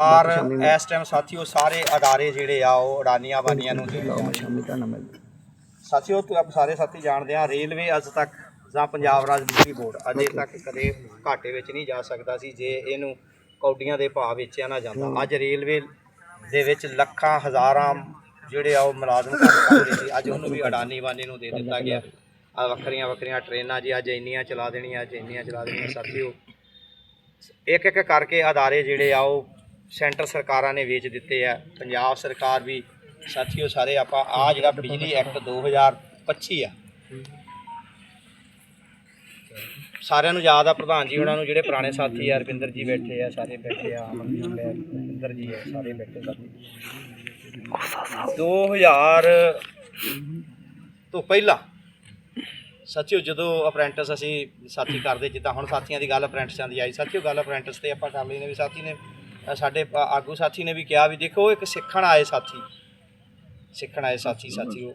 ਔਰ ਇਸ ਟਾਈਮ ਸਾਥੀਓ ਸਾਰੇ ਅਦਾਰੇ ਜਿਹੜੇ ਆ ਉਹ ਅਡਾਨੀਆਂ ਬਾਨੀਆਂ ਨੂੰ ਦੇ ਸਾਥੀਓ ਤੁਸੀਂ ਆਪ ਸਾਰੇ ਸਾਥੀ ਜਾਣਦੇ ਆ ਰੇਲਵੇ ਅੱਜ ਤੱਕ ਜਾਂ ਪੰਜਾਬ ਰਾਜ ਬਿਜਲੀ ਬੋਰਡ ਅਜੇ ਤੱਕ ਕਦੇ ਘਾਟੇ ਵਿੱਚ ਨਹੀਂ ਜਾ ਸਕਦਾ ਸੀ ਜੇ ਇਹਨੂੰ ਕੌਡੀਆਂ ਦੇ ਭਾਅ ਵੇਚਿਆ ਨਾ ਜਾਂਦਾ। ਅੱਜ ਰੇਲਵੇ ਦੇ ਵਿੱਚ ਲੱਖਾਂ ਹਜ਼ਾਰਾਂ ਜਿਹੜੇ ਆ ਉਹ ਮੁਲਾਜ਼ਮ ਕੰਮ ਕਰ ਰਹੇ ਸੀ। ਅੱਜ ਉਹਨੂੰ ਵੀ ਅਡਾਨੀ ਬਾਨੀ ਨੂੰ ਦੇ ਦਿੱਤਾ ਗਿਆ। ਆ ਵੱਖਰੀਆਂ ਵੱਖਰੀਆਂ ਟ੍ਰੇਨਾਂ ਜੀ ਅੱਜ ਇੰਨੀਆਂ ਚਲਾ ਦੇਣੀਆਂ ਅੱਜ ਇੰਨੀਆਂ ਚਲਾ ਦੇਣੀਆਂ। ਸਾਥੀਓ ਇੱਕ ਇੱਕ ਕਰਕੇ ਅਦਾਰੇ ਜਿਹੜੇ ਆ ਉਹ ਸੈਂਟਰ ਸਰਕਾਰਾਂ ਨੇ ਵੇਚ ਦਿੱਤੇ ਆ, ਪੰਜਾਬ ਸਰਕਾਰ ਵੀ, ਸਾਥੀਓ ਸਾਰੇ ਆਪਾਂ ਆ ਜਿਹੜਾ ਬਿਜਲੀ ਐਕਟ 2025 ਆ। ਸਾਰਿਆਂ ਨੂੰ ਯਾਦ ਆ ਪ੍ਰਧਾਨ ਜੀ ਉਹਨਾਂ ਨੂੰ, ਜਿਹੜੇ ਪੁਰਾਣੇ ਸਾਥੀ ਆ, ਰਵਿੰਦਰ ਜੀ ਬੈਠੇ ਆ, ਸਾਰੇ ਬੈਠੇ ਆ ਅਮਨਦੀਪ ਹੈ ਰਵਿੰਦਰ ਜੀ ਹੈ ਸਾਰੇ ਬੈਠੇ ਸਾਥੀ। 2000 ਤੋਂ ਪਹਿਲਾਂ ਸੱਚਿਓ ਜਦੋਂ ਅਪ੍ਰੈਂਟਿਸ ਅਸੀਂ ਸਾਥੀ ਕਰਦੇ, ਜਿੱਦਾਂ ਹੁਣ ਸਾਥੀਆਂ ਦੀ ਗੱਲ ਅਪ੍ਰੈਂਟਿਸਾਂ ਦੀ ਆਈ, ਸਾਥੀਓ ਗੱਲ ਅਪ੍ਰੈਂਟਿਸ ਤੇ ਆਪਾਂ ਕਰ ਲਈ ਨੇ ਵੀ ਸਾਥੀ ਨੇ ਸਾਡੇ ਆਗੂ ਸਾਥੀ ਨੇ ਵੀ ਕਿਹਾ ਵੀ ਦੇਖੋ ਇੱਕ ਸਿੱਖਣ ਆਏ ਸਾਥੀ। ਸਿੱਖਣ ਆਏ ਸਾਥੀ ਸਾਥੀਓ।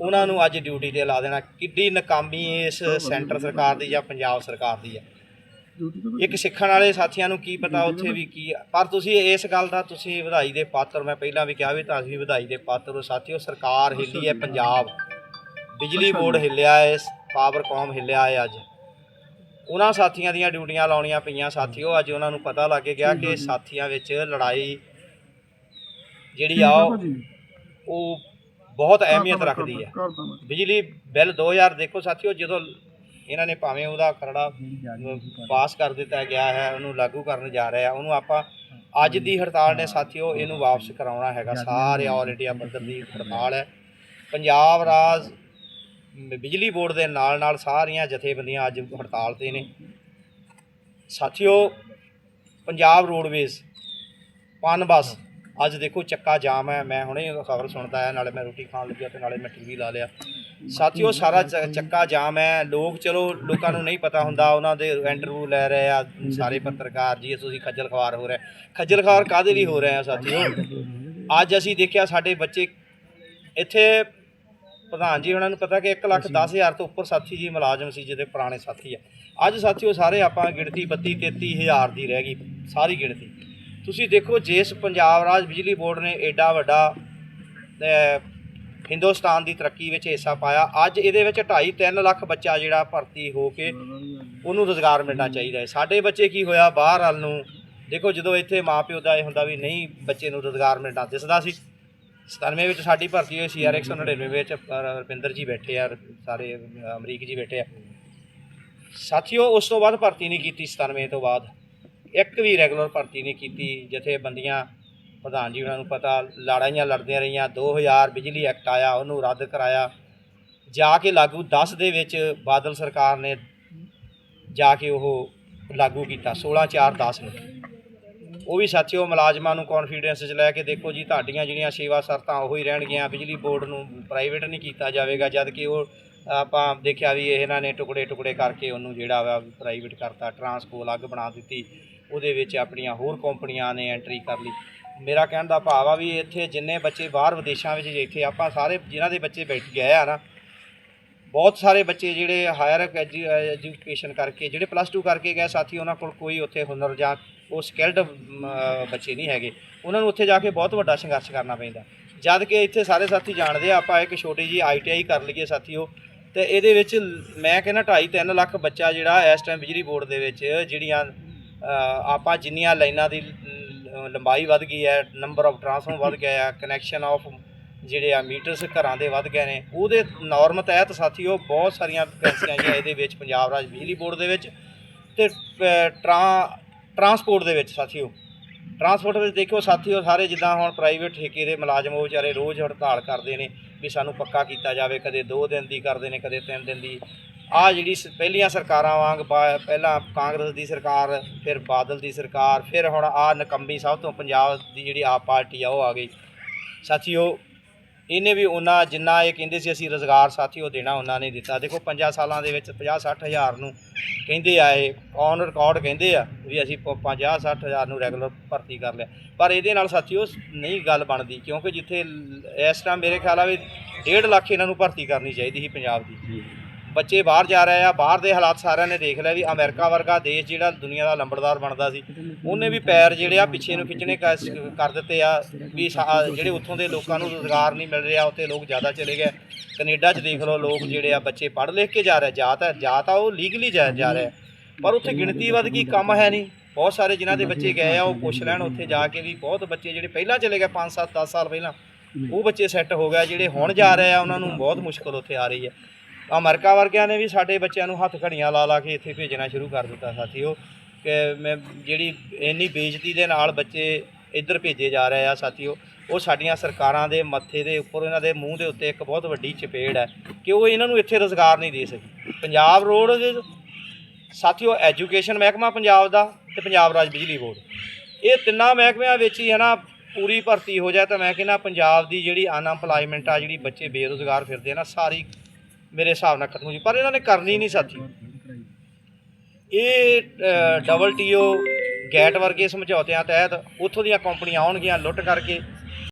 ਉਹਨਾਂ ਨੂੰ ਅੱਜ ਡਿਊਟੀ ਤੇ ਲਾ ਦੇਣਾ। ਕਿੱਡੀ ਨਕਾਮੀ ਇਸ ਸੈਂਟਰ ਸਰਕਾਰ ਦੀ ਜਾਂ ਪੰਜਾਬ ਸਰਕਾਰ ਦੀ ਹੈ ਇੱਕ ਸਿੱਖਣ ਵਾਲੇ ਸਾਥੀਆਂ ਨੂੰ ਕੀ ਪਤਾ ਉੱਥੇ ਵੀ ਕੀ ਆ। ਪਰ ਤੁਸੀਂ ਇਸ ਗੱਲ ਦਾ ਤੁਸੀਂ ਵਧਾਈ ਦੇ ਪਾਤਰ ਮੈਂ ਪਹਿਲਾਂ ਵੀ ਕਿਹਾ ਵੀ ਤਾਂ ਅਸੀਂ ਵਧਾਈ ਦੇ ਪਾਤਰ ਹੋ ਸਾਥੀਓ। ਸਰਕਾਰ ਹਿੱਲੀ ਹੈ ਪੰਜਾਬ। ਬਿਜਲੀ ਬੋਰਡ ਹਿੱਲਿਆ ਹੈ ਪਾਵਰਕੌਮ ਹਿੱਲਿਆ ਹੈ ਅੱਜ। ਉਹਨਾਂ ਸਾਥੀਆਂ ਦੀਆਂ ਡਿਊਟੀਆਂ ਲਾਉਣੀਆਂ ਪਈਆਂ ਸਾਥੀਓ ਅੱਜ ਉਹਨਾਂ ਨੂੰ ਪਤਾ ਲੱਗ ਗਿਆ ਕਿ ਸਾਥੀਆਂ ਵਿੱਚ ਲੜਾਈ ਜਿਹੜੀ ਆ ਉਹ- ਬਹੁਤ ਅਹਿਮੀਅਤ ਰੱਖਦੀ ਹੈ ਬਿਜਲੀ ਬਿੱਲ 2000 ਦੇਖੋ ਸਾਥੀਓ ਜਦੋਂ ਇਹਨਾਂ ਨੇ ਭਾਵੇਂ ਉਹਦਾ ਖਰੜਾ ਪਾਸ ਕਰ ਦਿੱਤਾ ਗਿਆ ਹੈ ਉਹਨੂੰ ਲਾਗੂ ਕਰਨ ਜਾ ਰਿਹਾ ਉਹਨੂੰ ਆਪਾਂ ਅੱਜ ਦੀ ਹੜਤਾਲ ਨੇ ਸਾਥੀਓ ਇਹਨੂੰ ਵਾਪਸ ਕਰਾਉਣਾ ਹੈਗਾ। ਸਾਰੇ ਆਲ ਇੰਡੀਆ ਪੱਧਰ ਦੀ ਹੜਤਾਲ ਹੈ। ਪੰਜਾਬ ਰਾਜ ਬਿਜਲੀ ਬੋਰਡ ਦੇ ਨਾਲ ਨਾਲ ਸਾਰੀਆਂ ਜਥੇਬੰਦੀਆਂ ਅੱਜ ਹੜਤਾਲ ਤੇ ਨੇ। ਸਾਥੀਓ, ਪੰਜਾਬ ਰੋਡਵੇਜ਼, ਪਨ ਬੱਸ, ਅੱਜ ਦੇਖੋ ਚੱਕਾ ਜਾਮ ਹੈ। ਮੈਂ ਹੁਣੇ ਖਬਰ ਸੁਣਦਾ ਆਇਆ, ਨਾਲੇ ਮੈਂ ਰੋਟੀ ਖਾਣ ਲੱਗਿਆ ਤੇ ਨਾਲੇ ਮੈਂ ਟੀਵੀ ਲਾ ਲਿਆ। ਸਾਥੀਓ, ਸਾਰਾ ਚ- ਚੱਕਾ ਜਾਮ ਹੈ। ਲੋਕ ਚਲੋ, ਲੋਕਾਂ ਨੂੰ ਨਹੀਂ ਪਤਾ ਹੁੰਦਾ, ਉਹਨਾਂ ਦੇ ਇੰਟਰਵਿਊ ਲੈ ਰਹੇ ਆ, ਸਾਰੇ ਪੱਤਰਕਾਰ ਜੀ, ਤੁਸੀਂ ਖੱਜਲ ਖਵਾਰ ਹੋ ਰਹੇ। ਖੱਜਲ ਖਵਾਰ ਕਾਦੇ ਲਈ ਹੋ ਰਹੇ ਆ ਸਾਥੀਓ? ਅੱਜ ਅਸੀਂ ਦੇਖਿਆ ਸਾਡੇ ਬੱਚੇ ਇੱਥੇ ਪ੍ਰਧਾਨ ਜੀ ਉਹਨਾਂ ਨੂੰ ਪਤਾ ਕਿ 1 ਲੱਖ 10 ਹਜ਼ਾਰ ਤੋਂ ਉੱਪਰ ਸਾਥੀ ਜੀ ਮੁਲਾਜ਼ਮ ਸੀ ਜਿਹਦੇ ਪੁਰਾਣੇ ਸਾਥੀ ਆ। ਅੱਜ ਸਾਥੀਓ ਸਾਰੇ ਆਪਾਂ ਗਿਣਤੀ 32 33 ਹਜ਼ਾਰ ਦੀ ਰਹਿ ਗਈ ਸਾਰੀ ਗਿਣਤੀ। ਤੁਸੀਂ ਦੇਖੋ ਜਿਸ ਪੰਜਾਬ ਰਾਜ ਬਿਜਲੀ ਬੋਰਡ ਨੇ ਐਡਾ ਵੱਡਾ ਹਿੰਦੁਸਤਾਨ ਦੀ ਤਰੱਕੀ ਵਿੱਚ ਹਿੱਸਾ ਪਾਇਆ ਅੱਜ ਇਹਦੇ ਵਿੱਚ 2.5 3 ਲੱਖ ਬੱਚਾ ਜਿਹੜਾ ਭਰਤੀ ਹੋ ਕੇ ਉਹਨੂੰ ਰੋਜ਼ਗਾਰ ਮਿਲਣਾ ਚਾਹੀਦਾ ਹੈ। ਸਾਡੇ ਬੱਚੇ ਕੀ ਹੋਇਆ ਬਾਹਰ ਵੱਲ ਨੂੰ ਦੇਖੋ ਜਦੋਂ ਇੱਥੇ ਮਾਪਿਓ ਦਾ ਇਹ ਹੁੰਦਾ ਵੀ ਨਹੀਂ ਬੱਚੇ ਨੂੰ ਰੋਜ਼ਗਾਰ ਮਿਲਣਾ ਦਿਸਦਾ ਸੀ 97 ਵਿੱਚ ਸਾਡੀ ਭਰਤੀ ਹੋਈ ਸੀ ਆਰ 199 ਵਿੱਚ ਰਵਿੰਦਰ ਜੀ ਬੈਠੇ ਆ, ਸਾਰੇ ਅਮਰੀਕ ਜੀ ਬੈਠੇ ਆ। ਸਾਥੀਓ, ਉਸ ਤੋਂ ਬਾਅਦ ਭਰਤੀ ਨਹੀਂ ਕੀਤੀ 97 ਤੋਂ ਬਾਅਦ। ਇੱਕ ਵੀ ਰੈਗੂਲਰ ਭਰਤੀ ਨਹੀਂ ਕੀਤੀ, ਜਥੇਬੰਦੀਆਂ, ਪ੍ਰਧਾਨ ਜੀ ਉਹਨਾਂ ਨੂੰ ਪਤਾ, ਲੜਾਈਆਂ ਲੜਦੀਆਂ ਰਹੀਆਂ 2000 ਬਿਜਲੀ ਐਕਟ ਆਇਆ, ਉਹਨੂੰ ਰੱਦ ਕਰਾਇਆ। ਜਾ ਕੇ ਲਾਗੂ 10 ਦੇ ਵਿੱਚ ਬਾਦਲ ਸਰਕਾਰ ਨੇ ਜਾ ਕੇ ਉਹ ਲਾਗੂ ਕੀਤਾ 16 4 10 ਨੂੰ। ਉਹ ਵੀ ਸਾਥੀਓ ਮੁਲਾਜ਼ਮਾਂ ਨੂੰ ਕੌਨਫੀਡੈਂਸ 'ਚ ਲੈ ਕੇ ਦੇਖੋ ਜੀ, ਤੁਹਾਡੀਆਂ ਜਿਹੜੀਆਂ ਸੇਵਾ ਸ਼ਰਤਾਂ ਉਹ ਹੀ ਰਹਿਣਗੀਆਂ, ਬਿਜਲੀ ਬੋਰਡ ਨੂੰ ਪ੍ਰਾਈਵੇਟ ਨਹੀਂ ਕੀਤਾ ਜਾਵੇਗਾ, ਜਦ ਕਿ ਉਹ ਆਪਾਂ ਦੇਖਿਆ ਵੀ ਇਹਨਾਂ ਨੇ ਟੁਕੜੇ ਟੁਕੜੇ ਕਰਕੇ ਉਹਨੂੰ ਜਿਹੜਾ ਵਾ ਪ੍ਰਾਈਵੇਟ ਕਰਤਾ ਟਰਾਂਸਕੋ ਅਲੱਗ ਬਣਾ ਦਿੱਤੀ, ਉਹਦੇ ਵਿੱਚ ਆਪਣੀਆਂ ਹੋਰ ਕੰਪਨੀਆਂ ਨੇ ਐਂਟਰੀ ਕਰ ਲਈ। ਮੇਰਾ ਕਹਿਣ ਦਾ ਭਾਵ ਆ ਵੀ ਇੱਥੇ ਜਿੰਨੇ ਬੱਚੇ ਬਾਹਰ ਵਿਦੇਸ਼ਾਂ ਵਿੱਚ ਇੱਥੇ ਆਪਾਂ ਸਾਰੇ ਜਿਨ੍ਹਾਂ ਦੇ ਬੱਚੇ ਬੈਠ ਗਏ ਆ ਨਾ, ਬਹੁਤ ਸਾਰੇ ਬੱਚੇ ਜਿਹੜੇ ਹਾਇਰ ਐਜੂਕੇਸ਼ਨ ਕਰਕੇ, ਜਿਹੜੇ ਪਲੱਸ 2 ਕਰਕੇ ਗਏ, ਸਾਥੀ ਉਹਨਾਂ ਕੋਲ ਕੋਈ ਉੱਥੇ ਹੁਨਰ ਜਾਂ ਉਹ ਸਕਿਲਡ ਬੱਚੇ ਨਹੀਂ ਹੈਗੇ। ਉਹਨਾਂ ਨੂੰ ਉੱਥੇ ਜਾ ਕੇ ਬਹੁਤ ਵੱਡਾ ਸੰਘਰਸ਼ ਕਰਨਾ ਪੈਂਦਾ। ਜਦ ਕਿ ਇੱਥੇ ਸਾਰੇ ਸਾਥੀ ਜਾਣਦੇ ਆ ਆਪਾਂ ਇੱਕ ਛੋਟੀ ਜੀ ਆਈਟੀਆਈ ਕਰ ਲਈਏ ਸਾਥੀਓ ਤੇ ਇਹਦੇ ਵਿੱਚ ਮੈਂ ਕਹਿੰਦਾ 2.5 3 ਲੱਖ ਬੱਚਾ ਜਿਹੜਾ ਇਸ ਟਾਈਮ ਬਿਜਲੀ ਬੋਰਡ ਦੇ ਵਿੱਚ ਜਿਹੜੀਆਂ ਆਪਾਂ ਜਿੰਨੀਆਂ ਲਾਈਨਾਂ ਦੀ ਲੰਬਾਈ ਵੱਧ ਗਈ ਹੈ ਨੰਬਰ ਆਫ ਟਰਾਂਸਫਾਰਮ ਵੱਧ ਗਿਆ ਹੈ ਕਨੈਕਸ਼ਨ ਆਫ ਜਿਹੜੇ ਆ ਮੀਟਰਸ ਘਰਾਂ ਦੇ ਵੱਧ ਗਏ ਨੇ ਉਹਦੇ ਨਾਰਮ ਤਹਿਤ ਸਾਥੀਓ ਬਹੁਤ ਸਾਰੀਆਂ ਵੈਕੈਂਸੀਆਂ ਜਿਹੜੀਆਂ ਇਹਦੇ ਵਿੱਚ ਪੰਜਾਬ ਰਾਜ ਬਿਜਲੀ ਬੋਰਡ ਦੇ ਵਿੱਚ। ਤੇ ਅ, ਟਰਾਂ ਟਰਾਂਸਪੋਰਟ ਦੇ ਵਿੱਚ, ਸਾਥੀਓ। ਟਰਾਂਸਪੋਰਟ ਵਿੱਚ ਦੇਖਿਓ, ਸਾਥੀਓ, ਸਾਰੇ ਜਿੱਦਾਂ ਹੁਣ ਪ੍ਰਾਈਵੇਟ ਠੇਕੇ ਦੇ ਮੁਲਾਜ਼ਮ ਉਹ ਵਿਚਾਰੇ ਰੋਜ਼ ਹੜਤਾਲ ਕਰਦੇ ਨੇ ਵੀ ਸਾਨੂੰ ਪੱਕਾ ਕੀਤਾ ਜਾਵੇ, ਕਦੇ 2 ਦਿਨ ਦੀ ਕਰਦੇ ਨੇ, ਕਦੇ 3 ਦਿਨ ਦੀ। ਆ ਜਿਹੜੀ ਸ- ਪਹਿਲੀਆਂ ਸਰਕਾਰਾਂ ਵਾਂਗ ਬਾ- ਪਹਿਲਾਂ ਕਾਂਗਰਸ ਦੀ ਸਰਕਾਰ, ਫਿਰ ਬਾਦਲ ਦੀ ਸਰਕਾਰ, ਫਿਰ ਹੁਣ ਆ ਨਕੰਮੀ ਸਭ ਤੋਂ ਪੰਜਾਬ ਦੀ ਜਿਹੜੀ ਆਪ ਪਾਰਟੀ ਆ, ਉਹ ਆ ਗਈ। ਸਾਥੀਓ ਇਹਨੇ ਵੀ ਉਹਨਾਂ ਜਿੰਨਾ ਇਹ ਕਹਿੰਦੇ ਸੀ ਅਸੀਂ ਰੋਜ਼ਗਾਰ ਉਹ ਦੇਣਾ ਉਹਨਾਂ ਨੇ ਦਿੱਤਾ। ਦੇਖੋ 5 ਸਾਲਾਂ ਦੇ ਵਿੱਚ 50 60 ਹਜ਼ਾਰ ਨੂੰ ਕਹਿੰਦੇ ਆ ਇਹ ਔਨ ਰਿਕਾਰਡ ਕਹਿੰਦੇ ਆ ਵੀ ਅਸੀਂ 50 60 ਹਜ਼ਾਰ ਨੂੰ ਰੈਗੂਲਰ ਭਰਤੀ ਕਰ ਲਿਆ। ਪਰ ਇਹਦੇ ਨਾਲ ਸਾਥੀਓ ਨਹੀਂ ਗੱਲ ਬਣਦੀ ਕਿਉਂਕਿ ਜਿੱਥੇ ਇਸ ਟਾਈਮ ਮੇਰੇ ਖਿਆਲ ਆ ਵੀ 1.5 ਲੱਖ ਇਹਨਾਂ ਨੂੰ ਭਰਤੀ ਕਰਨੀ ਚਾਹੀਦੀ ਸੀ ਪੰਜਾਬ ਦੀ। ਬੱਚੇ ਬਾਹਰ ਜਾ ਰਹੇ ਆ, ਬਾਹਰ ਦੇ ਹਾਲਾਤ ਸਾਰਿਆਂ ਨੇ ਦੇਖ ਲਿਆ ਵੀ ਅਮਰੀਕਾ ਵਰਗਾ ਦੇਸ਼ ਜਿਹੜਾ ਦੁਨੀਆ ਦਾ ਲੰਬੜਦਾਰ ਬਣਦਾ ਸੀ। ਉਹਨੇ ਵੀ ਪੈਰ ਜਿਹੜੇ ਆ ਪਿੱਛੇ ਨੂੰ ਖਿੱਚਣੇ ਕਰ ਕਰ ਦਿੱਤੇ ਆ ਵੀ ਸਾ- ਜਿਹੜੇ ਉੱਥੋਂ ਦੇ ਲੋਕਾਂ ਨੂੰ ਰੋਜ਼ਗਾਰ ਨਹੀਂ ਮਿਲ ਰਿਹਾ, ਉੱਥੇ ਲੋਕ ਜ਼ਿਆਦਾ ਚਲੇ ਗਏ। ਕੈਨੇਡਾ 'ਚ ਦੇਖ ਲਓ ਲੋਕ ਜਿਹੜੇ ਆ ਬੱਚੇ ਪੜ੍ਹ ਲਿਖ ਕੇ ਜਾ ਰਹੇ ਜਾ ਤਾਂ ਜਾ ਤਾਂ ਉਹ ਲੀਗਲੀ ਜਾ ਜਾ ਰਹੇ ਪਰ ਉੱਥੇ ਗਿਣਤੀ ਵੱਧ ਗਈ, ਕੰਮ ਹੈ ਨਹੀਂ। ਬਹੁਤ ਸਾਰੇ ਜਿਨ੍ਹਾਂ ਦੇ ਬੱਚੇ ਗਏ ਆ, ਉਹ ਪੁੱਛ ਲੈਣ ਉੱਥੇ ਜਾ ਕੇ ਵੀ ਬਹੁਤ ਬੱਚੇ ਜਿਹੜੇ ਪਹਿਲਾਂ ਚਲੇ ਗਏ 5 7 10 ਸਾਲ ਪਹਿਲਾਂ, ਉਹ ਬੱਚੇ ਸੈੱਟ ਹੋ ਗਏ ਜਿਹੜੇ ਹੁਣ ਜਾ ਰਹੇ ਆ, ਉਹਨਾਂ ਨੂੰ ਬਹੁਤ ਮੁਸ਼ਕਲ ਉੱਥੇ ਆ ਰਹੀ ਹੈ। ਅਮਰੀਕਾ ਵਰਗਿਆਂ ਨੇ ਵੀ ਸਾਡੇ ਬੱਚਿਆਂ ਨੂੰ ਹੱਥ ਘੜੀਆਂ ਲਾ ਲਾ ਕੇ ਇੱਥੇ ਭੇਜਣਾ ਸ਼ੁਰੂ ਕਰ ਦਿੱਤਾ ਸਾਥੀਓ। ਕਿ ਮੈਂ ਜਿਹੜੀ ਇੰਨੀ ਬੇਇੱਜ਼ਤੀ ਦੇ ਨਾਲ ਬੱਚੇ ਇੱਧਰ ਭੇਜੇ ਜਾ ਰਹੇ ਆ ਸਾਥੀਓ, ਉਹ ਸਾਡੀਆਂ ਸਰਕਾਰਾਂ ਦੇ ਮੱਥੇ ਦੇ ਉੱਪਰ ਇਹਨਾਂ ਦੇ ਮੂੰਹ ਦੇ ਉੱਤੇ ਇੱਕ ਬਹੁਤ ਵੱਡੀ ਚਪੇੜ ਹੈ ਕਿ ਉਹ ਇਹਨਾਂ ਨੂੰ ਇੱਥੇ ਰੋਜ਼ਗਾਰ ਨਹੀਂ ਦੇ ਸਕੀ। ਪੰਜਾਬ ਰੋਡ ਦੇ ਸਾਥੀਓ, ਐਜੂਕੇਸ਼ਨ ਮਹਿਕਮਾ ਪੰਜਾਬ ਦਾ ਤੇ ਪੰਜਾਬ ਰਾਜ ਬਿਜਲੀ ਬੋਰਡ। ਇਹ ਤਿੰਨਾਂ ਮਹਿਕਮਿਆਂ ਵਿੱਚ ਹੀ ਹੈ ਨਾ, ਪੂਰੀ ਭਰਤੀ ਹੋ ਜਾਏ ਤਾਂ ਮੈਂ ਕਹਿੰਦਾ ਪੰਜਾਬ ਦੀ ਜਿਹੜੀ ਅਨਐਮਪਲਾਇਮੈਂਟ ਆ, ਜਿਹੜੀ ਬੱਚੇ ਬੇਰੁਜ਼ਗਾਰ ਫਿਰਦੇ ਆ ਨਾ, ਸਾਰੀ ਮੇਰੇ ਹਿਸਾਬ ਨਾਲ ਖਤਮ ਹੋ ਜੀ, ਪਰ ਇਹਨਾਂ ਨੇ ਕਰਨੀ ਨਹੀਂ ਸਾਥੀ। ਇਹ ਡਬਲ ਟੀਓ ਗੈਟ ਵਰਗੇ ਸਮਝੌਤਿਆਂ ਤਹਿਤ ਉੱਥੋਂ ਦੀਆਂ ਕੰਪਨੀਆਂ ਆਉਣਗੀਆਂ ਲੁੱਟ ਕਰਕੇ।